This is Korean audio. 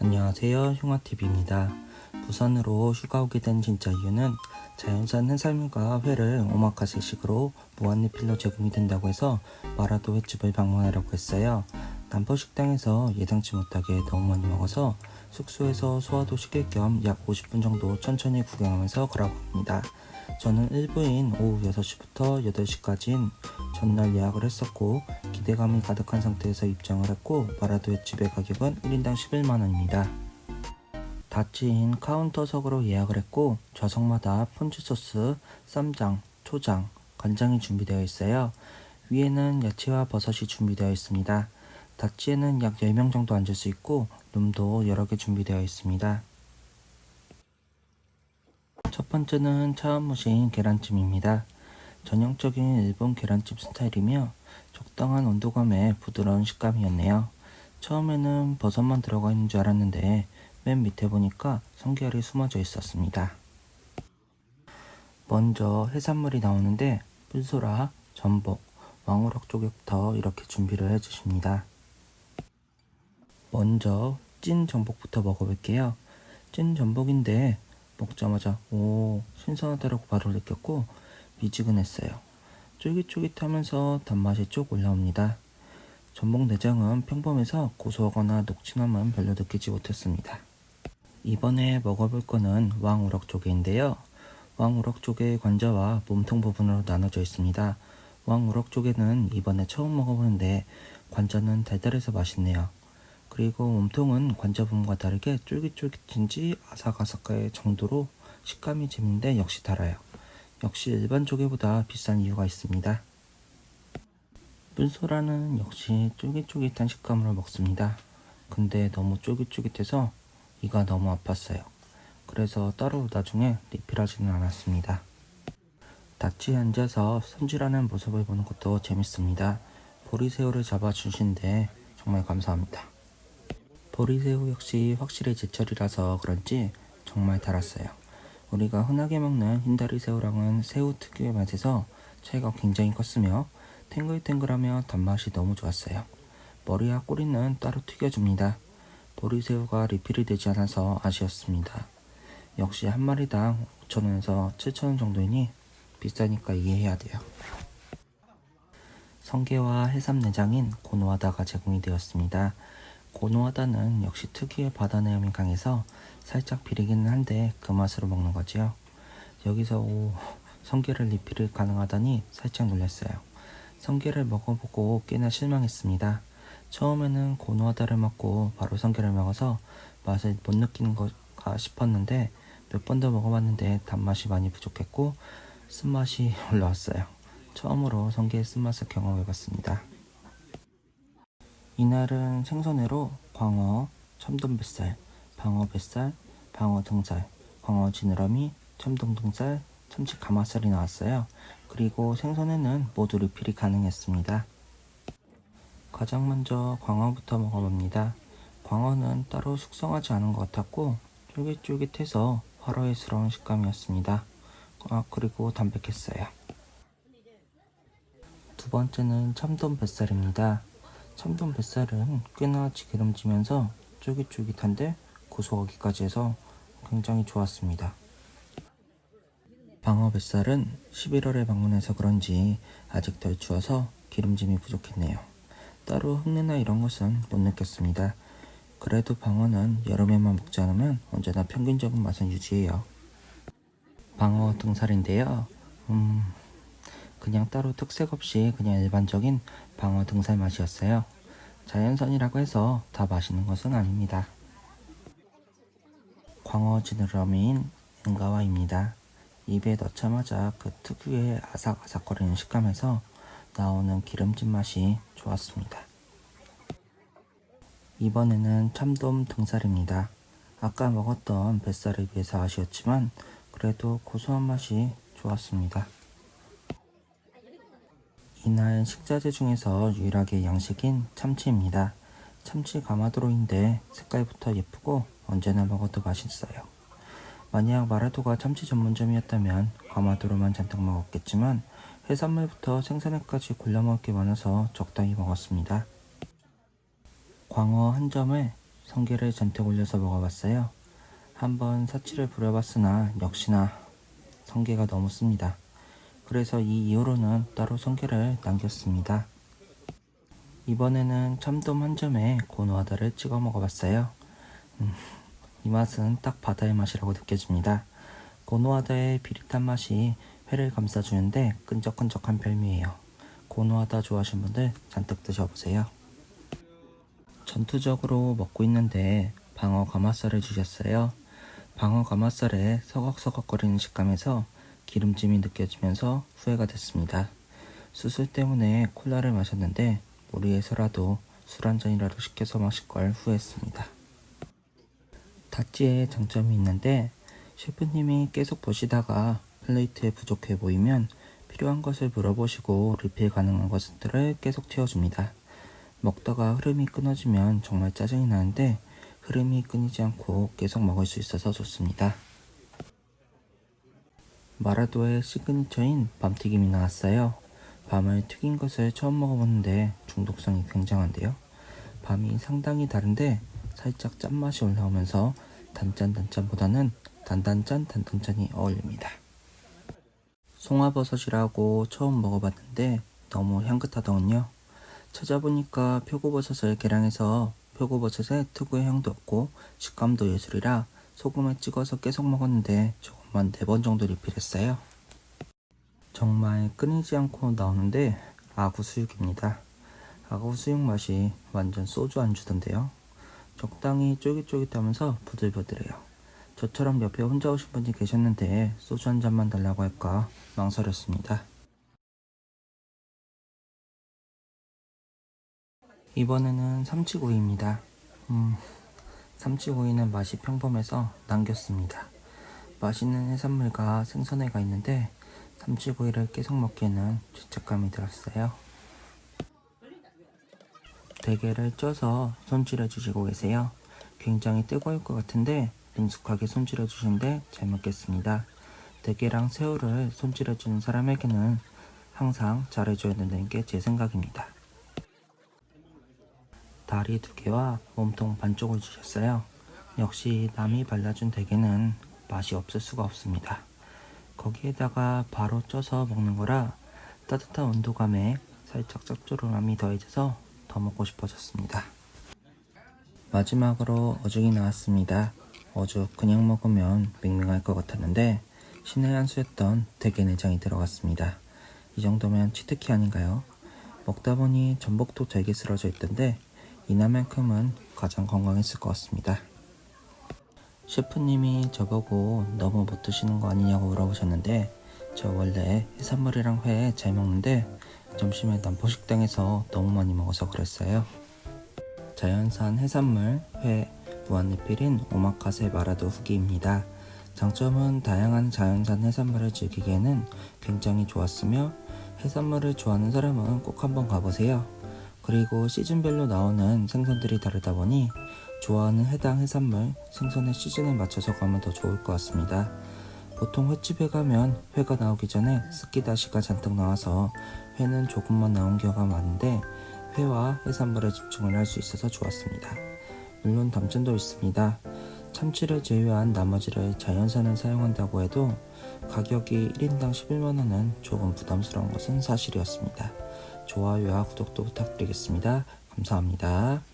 안녕하세요. 흉화TV입니다. 부산으로 휴가 오게 된 진짜 이유는 자연산 해산물과 회를 오마카세식으로 무한리필로 제공이 된다고 해서 마라도 횟집을 방문하려고 했어요. 남포식당에서 예상치 못하게 너무 많이 먹어서 숙소에서 소화도 시킬 겸 약 50분 정도 천천히 구경하면서 합니다. 저는 일부인 오후 6시부터 8시까지인 전날 예약을 했었고 기대감이 가득한 상태에서 입장을 했고 마라도 횟집의 가격은 1인당 11만원입니다. 닫힌 카운터석으로 예약을 했고 좌석마다 폰즈소스, 쌈장, 초장, 간장이 준비되어 있어요. 위에는 야채와 버섯이 준비되어 있습니다. 닷지에는 약 10명 정도 앉을 수 있고 룸도 여러 개 준비되어 있습니다. 첫 번째는 차원무신 계란찜입니다. 전형적인 일본 계란찜 스타일이며 적당한 온도감에 부드러운 식감이었네요. 처음에는 버섯만 들어가 있는 줄 알았는데 맨 밑에 보니까 성게알이 숨어져 있었습니다. 먼저 해산물이 나오는데 뿔소라, 전복, 왕우럭 쪽부터 이렇게 준비를 해주십니다. 먼저 찐 전복부터 먹어볼게요. 찐 전복인데 먹자마자 오 신선하다라고 바로 느꼈고 미지근했어요. 쫄깃쫄깃하면서 단맛이 쭉 올라옵니다. 전복 내장은 평범해서 고소하거나 녹진함은 별로 느끼지 못했습니다. 이번에 먹어볼 거는 왕우럭 조개인데요. 왕우럭 조개의 관자와 몸통 부분으로 나눠져 있습니다. 왕우럭 조개는 이번에 처음 먹어보는데 관자는 달달해서 맛있네요. 그리고 몸통은 관자 부분과 다르게 쫄깃쫄깃인지 아삭아삭할 정도로 식감이 재밌는데 역시 달아요. 역시 일반 조개보다 비싼 이유가 있습니다. 뿔소라는 역시 쫄깃쫄깃한 식감으로 먹습니다. 근데 너무 쫄깃쫄깃해서 이가 너무 아팠어요. 그래서 따로 나중에 리필하지는 않았습니다. 닥치에 앉아서 손질하는 모습을 보는 것도 재밌습니다. 보리새우를 잡아주신데 정말 감사합니다. 보리새우 역시 확실히 제철이라서 그런지 정말 달았어요. 우리가 흔하게 먹는 흰다리 새우랑은 새우 특유의 맛에서 차이가 굉장히 컸으며 탱글탱글하며 단맛이 너무 좋았어요. 머리와 꼬리는 따로 튀겨줍니다. 보리새우가 리필이 되지 않아서 아쉬웠습니다. 역시 한 마리당 5천원에서 7천원 정도이니 비싸니까 이해해야 돼요. 성게와 해삼 내장인 고노하다가 제공이 되었습니다. 고노하다는 역시 특유의 바다 내음이 강해서 살짝 비리기는 한데 그 맛으로 먹는 거지요. 여기서 오, 성게를 리필이 가능하다니 살짝 놀랐어요. 성게를 먹어보고 꽤나 실망했습니다. 처음에는 고노하다를 먹고 바로 성게를 먹어서 맛을 못 느끼는 것가 싶었는데 몇 번 더 먹어봤는데 단맛이 많이 부족했고 쓴맛이 올라왔어요. 처음으로 성게의 쓴맛을 경험해봤습니다. 이날은 생선회로 광어, 참돔뱃살, 방어뱃살, 방어 등살, 광어 지느러미, 참돔 등살, 참치 가마살이 나왔어요. 그리고 생선회는 모두 리필이 가능했습니다. 가장 먼저 광어부터 먹어봅니다. 광어는 따로 숙성하지 않은 것 같았고 쫄깃쫄깃해서 화로의스러운 식감이었습니다. 아, 그리고 담백했어요. 두 번째는 참돔 뱃살입니다. 참돔 뱃살은 꽤나 기름지면서 쫄깃쫄깃한데 고소하기까지 해서 굉장히 좋았습니다. 방어 뱃살은 11월에 방문해서 그런지 아직 덜 추워서 기름짐이 부족했네요. 따로 흙내나 이런 것은 못 느꼈습니다. 그래도 방어는 여름에만 먹지 않으면 언제나 평균적인 맛은 유지해요. 방어 등살인데요. 음, 그냥 따로 특색 없이 그냥 일반적인 방어 등살 맛이었어요. 자연산이라고 해서 다 맛있는 것은 아닙니다. 광어 지느러미인 엔가와입니다. 입에 넣자마자 그 특유의 아삭아삭거리는 식감에서 나오는 기름진 맛이 좋았습니다. 이번에는 참돔 등살입니다. 아까 먹었던 뱃살에 비해서 아쉬웠지만 그래도 고소한 맛이 좋았습니다. 이날 식자재 중에서 유일하게 양식인 참치입니다. 참치 가마도로인데 색깔부터 예쁘고 언제나 먹어도 맛있어요. 만약 마라도가 참치 전문점이었다면 가마도로만 잔뜩 먹었겠지만 해산물부터 생선회까지 골라 먹을 게 많아서 적당히 먹었습니다. 광어 한 점에 성게를 잔뜩 올려서 먹어봤어요. 한번 사치를 부려봤으나 역시나 성게가 너무 씁니다. 그래서 이 이후로는 따로 성게를 남겼습니다. 이번에는 참돔 한 점에 고노하다를 찍어 먹어봤어요. 음, 이 맛은 딱 바다의 맛이라고 느껴집니다. 고노하다의 비릿한 맛이 회를 감싸주는데 끈적끈적한 별미예요. 고노하다 좋아하시는 분들 잔뜩 드셔보세요. 전투적으로 먹고 있는데 방어 가마살을 주셨어요. 방어 가마살에 서걱서걱거리는 식감에서 기름짐이 느껴지면서 후회가 됐습니다. 수술 때문에 콜라를 마셨는데 무리해서라도 술 한 잔이라도 시켜서 마실 걸 후회했습니다. 다찌에 장점이 있는데 셰프님이 계속 보시다가 플레이트에 부족해 보이면 필요한 것을 물어보시고 리필 가능한 것들을 계속 튀어줍니다. 먹다가 흐름이 끊어지면 정말 짜증이 나는데 흐름이 끊이지 않고 계속 먹을 수 있어서 좋습니다. 마라도의 시그니처인 밤튀김이 나왔어요. 밤을 튀긴 것을 처음 먹어봤는데 중독성이 굉장한데요. 밤이 상당히 다른데 살짝 짠맛이 올라오면서 단짠단짠보다는 단단짠 단단짠이 어울립니다. 송화버섯이라고 처음 먹어봤는데 너무 향긋하더군요. 찾아보니까 표고버섯을 계량해서 표고버섯의 특유의 향도 없고 식감도 예술이라 소금에 찍어서 계속 먹었는데 조금 만 4번 정도 리필했어요. 정말 끊이지 않고 나오는데 아구수육입니다. 아구수육 맛이 완전 소주 안주던데요. 적당히 쫄깃쫄깃하면서 부들부들해요. 저처럼 옆에 혼자 오신 분이 계셨는데 소주 한 잔만 달라고 할까 망설였습니다. 이번에는 삼치구이입니다. 음, 삼치구이는 맛이 평범해서 남겼습니다. 맛있는 해산물과 생선회가 있는데 삼치구이를 계속 먹기에는 죄책감이 들었어요. 대게를 쪄서 손질해 주시고 계세요. 굉장히 뜨거울 것 같은데 능숙하게 손질해 주시는데 잘 먹겠습니다. 대게랑 새우를 손질해 주는 사람에게는 항상 잘해줘야 된다는 게 제 생각입니다. 다리 두 개와 몸통 반쪽을 주셨어요. 역시 남이 발라준 대게는 맛이 없을 수가 없습니다. 거기에다가 바로 쪄서 먹는 거라 따뜻한 온도감에 살짝 짭조름함이 더해져서 더 먹고 싶어졌습니다. 마지막으로 어죽이 나왔습니다. 어죽 그냥 먹으면 밍밍할 것 같았는데 신의 한 수였던 대게 내장이 들어갔습니다. 이 정도면 치트키 아닌가요? 먹다 보니 전복도 잘게 쓰러져 있던데 이날만큼은 가장 건강했을 것 같습니다. 셰프님이 저보고 너무 못 드시는 거 아니냐고 물어보셨는데 저 원래 해산물이랑 회 잘 먹는데 점심에 남포식당에서 너무 많이 먹어서 그랬어요. 자연산 해산물, 회, 무한리필인 오마카세 마라도 후기입니다. 장점은 다양한 자연산 해산물을 즐기기에는 굉장히 좋았으며 해산물을 좋아하는 사람은 꼭 한번 가보세요. 그리고 시즌별로 나오는 생선들이 다르다 보니 좋아하는 해당 해산물, 생선의 시즌에 맞춰서 가면 더 좋을 것 같습니다. 보통 횟집에 가면 회가 나오기 전에 스키다시가 잔뜩 나와서 회는 조금만 나온 경우가 많은데 회와 해산물에 집중을 할 수 있어서 좋았습니다. 물론 단점도 있습니다. 참치를 제외한 나머지를 자연산을 사용한다고 해도 가격이 1인당 11만원은 조금 부담스러운 것은 사실이었습니다. 좋아요와 구독도 부탁드리겠습니다. 감사합니다.